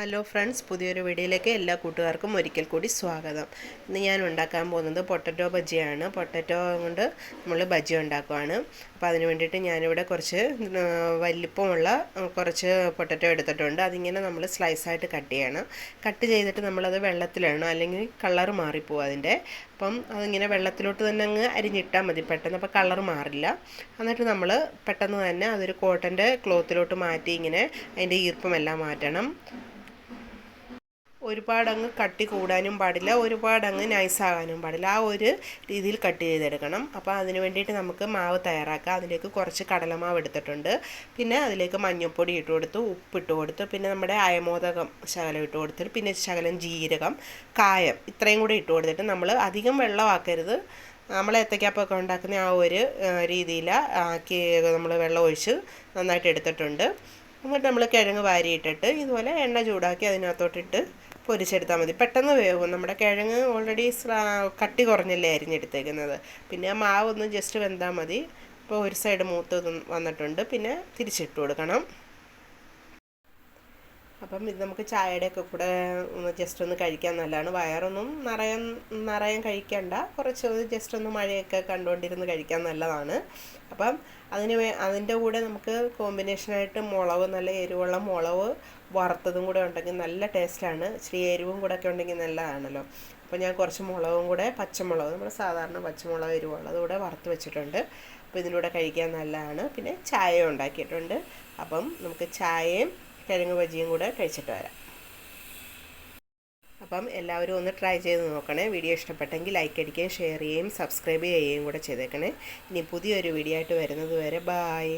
Hello friends പുതിയൊരു വീഡിയോയിലേക്ക് എല്ലാ കൂട്ടുകാർക്കും ഒരിക്കൽ കൂടി സ്വാഗതം. ഇന്ന് ഞാൻ ഉണ്ടാക്കാൻ പോകുന്നത് പൊട്ടറ്റോ ബജിയാണ്. പൊട്ടറ്റോ കൊണ്ട് നമ്മൾ ബജി ഉണ്ടാക്കുവാണ്. അപ്പോൾ അതിന് വേണ്ടിയിട്ട് ഞാനിവിടെ കുറച്ച് വലിപ്പമുള്ള കുറച്ച് പൊട്ടറ്റോ എടുത്തിട്ടുണ്ട്. അതിങ്ങനെ നമ്മൾ സ്ലൈസായിട്ട് കട്ട് ചെയ്യണം. കട്ട് ചെയ്തിട്ട് നമ്മളത് വെള്ളത്തിലിടണം. അല്ലെങ്കിൽ കളർ മാറിപ്പോവും അതിന്റെ. അപ്പം അതിങ്ങനെ വെള്ളത്തിലോട്ട് തന്നെ അങ്ങ് അരിഞ്ഞിട്ടാൽ മതി. പെട്ടെന്ന് അപ്പോൾ കളർ മാറില്ല. എന്നിട്ട് നമ്മൾ പെട്ടെന്ന് തന്നെ അതൊരു കോട്ടന്റെ ക്ലോത്തിലോട്ട് മാറ്റി ഇങ്ങനെ അതിന്റെ ഈർപ്പമെല്ലാം മാറ്റണം. ഒരുപാടങ്ങ് കട്ടി കൂടാനും പാടില്ല ഒരുപാടങ്ങ് നൈസാകാനും പാടില്ല. ആ ഒരു രീതിയിൽ കട്ട് ചെയ്തെടുക്കണം. അപ്പോൾ അതിന് വേണ്ടിയിട്ട് നമുക്ക് മാവ് തയ്യാറാക്കാം. അതിലേക്ക് കുറച്ച് കടലമാവ് എടുത്തിട്ടുണ്ട്. പിന്നെ അതിലേക്ക് മഞ്ഞൾപ്പൊടി ഇട്ട് കൊടുത്തു ഉപ്പിട്ട് കൊടുത്തു പിന്നെ നമ്മുടെ അയമോദകം ശകലം ഇട്ട് കൊടുത്തിട്ട് പിന്നെ ശകലം ജീരകം കായം ഇത്രയും കൂടി ഇട്ട് കൊടുത്തിട്ട് നമ്മൾ അധികം വെള്ളമാക്കരുത്. നമ്മൾ ഏത്തക്കാപ്പൊക്കെ ഉണ്ടാക്കുന്ന ആ ഒരു രീതിയിൽ ആക്കി നമ്മൾ വെള്ളം ഒഴിച്ച് നന്നായിട്ട് എടുത്തിട്ടുണ്ട്. എന്നിട്ട് നമ്മൾ കിഴങ്ങ് വാരിയിട്ടിട്ട് ഇതുപോലെ എണ്ണ ചൂടാക്കി അതിനകത്തോട്ടിട്ട് പൊരിച്ചെടുത്താൽ മതി. പെട്ടെന്ന് വേവും. നമ്മുടെ കിഴങ്ങ് ഓൾറെഡി കട്ടി കുറഞ്ഞല്ലേ അരിഞ്ഞെടുത്തേക്കുന്നത്. പിന്നെ ആ മാവൊന്ന് ജസ്റ്റ് വെന്താൽ മതി. ഇപ്പോൾ ഒരു സൈഡ് മൂത്ത് വന്നിട്ടുണ്ട്. പിന്നെ തിരിച്ചിട്ട് കൊടുക്കണം. അപ്പം ഇത് നമുക്ക് ചായയുടെ ഒക്കെ കൂടെ ഒന്ന് ജസ്റ്റ് ഒന്ന് കഴിക്കാൻ നല്ലതാണ്. വയറൊന്നും നിറയാൻ നിറയാൻ കഴിക്കണ്ട. കുറച്ച് ജസ്റ്റ് ഒന്ന് മഴയൊക്കെ കണ്ടുകൊണ്ടിരുന്ന് കഴിക്കാൻ നല്ലതാണ്. അപ്പം അതിന് അതിന്റെ കൂടെ നമുക്ക് കോമ്പിനേഷനായിട്ട് മുളക് നല്ല എരിവുള്ള മുളക് വറുത്തതും കൂടെ ഉണ്ടെങ്കിൽ നല്ല ടേസ്റ്റാണ് ഇച്ചിരി എരിവും കൂടെ ഒക്കെ ഉണ്ടെങ്കിൽ നല്ലതാണല്ലോ. അപ്പോൾ ഞാൻ കുറച്ച് മുളകും കൂടെ പച്ചമുളക് നമ്മൾ സാധാരണ പച്ചമുളക് എരിവുള്ളത് കൂടെ വറുത്ത് വെച്ചിട്ടുണ്ട്. അപ്പോൾ ഇതിലൂടെ കഴിക്കാൻ നല്ലതാണ്. പിന്നെ ചായ ഉണ്ടാക്കിയിട്ടുണ്ട്. അപ്പം നമുക്ക് ചായയും കിഴങ്ങ് ബജിയും കൂടെ കഴിച്ചിട്ട് വരാം. അപ്പം എല്ലാവരും ഒന്ന് ട്രൈ ചെയ്ത് നോക്കണേ. വീഡിയോ ഇഷ്ടപ്പെട്ടെങ്കിൽ ലൈക്ക് അടിക്കുകയും ഷെയർ ചെയ്യുകയും സബ്സ്ക്രൈബ് ചെയ്യുകയും കൂടെ ചെയ്തേക്കണേ. ഇനി പുതിയൊരു വീഡിയോ ആയിട്ട് വരുന്നത് വരെ ബായ്